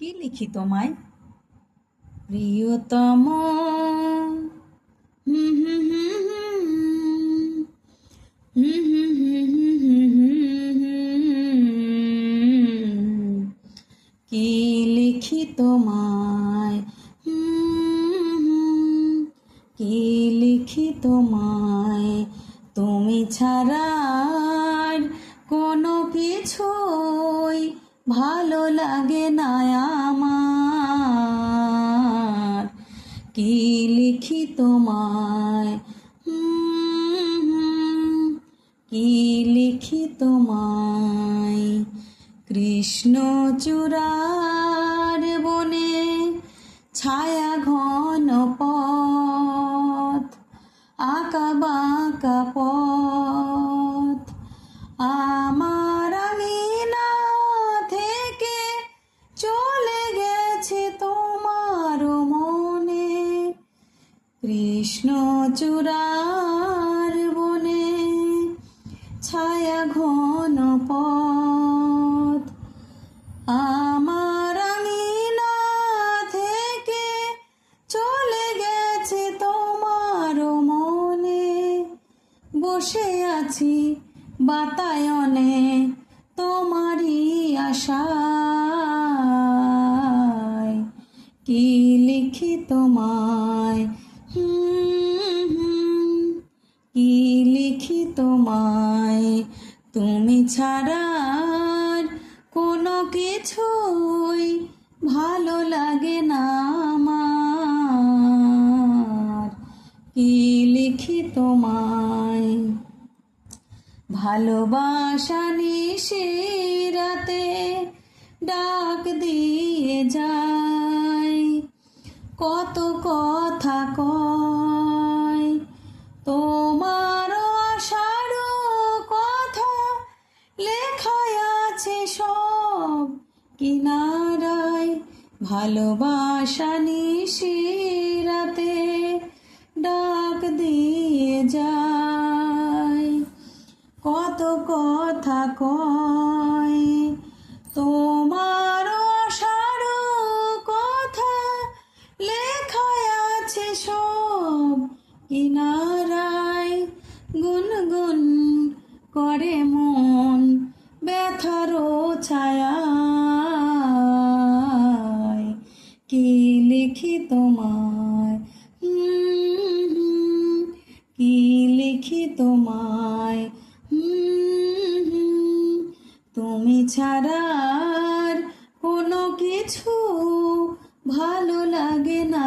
কি লিখি তোমায় প্রিয়তম কি লিখি তোমায় কি লিখি তোমায় তুমি ছাড়া ভালো লাগে না আমার। কি লিখি তোমায়? কি লিখি তোমায়? কৃষ্ণ চূড়ার বনে ছায়া ঘন কৃষ্ণ চূড়ার বনে ছায়া ঘন পথ। আমার আঙিনা থেকে চলে গেছে তোমার মনে। বসে আছি বাতায়নে তোমারই আশায়। কি লিখি তোমায় তোমায়। তুমি ছাড়া আর কোনো কিছুই ভালো লাগে না আমার। কি লিখি তোমায়? ভালোবাসা নিশিরাতে ডাক দিয়ে যায়। কত কথা কয় লেখায় আছে সব কিনারায়? ভালোবাসা নিশিরাতে ডাক দিয়ে যায়। কত কথা কয় তোমার আশার কথা লেখায় আছে সব কিনারায়। গুনগুন করে মন ব্যথার ছায়ায় কি লিখি তোমায়? কি লিখি তোমায়? তুমি ছাড়া আর কোনো কিছু ভালো লাগে না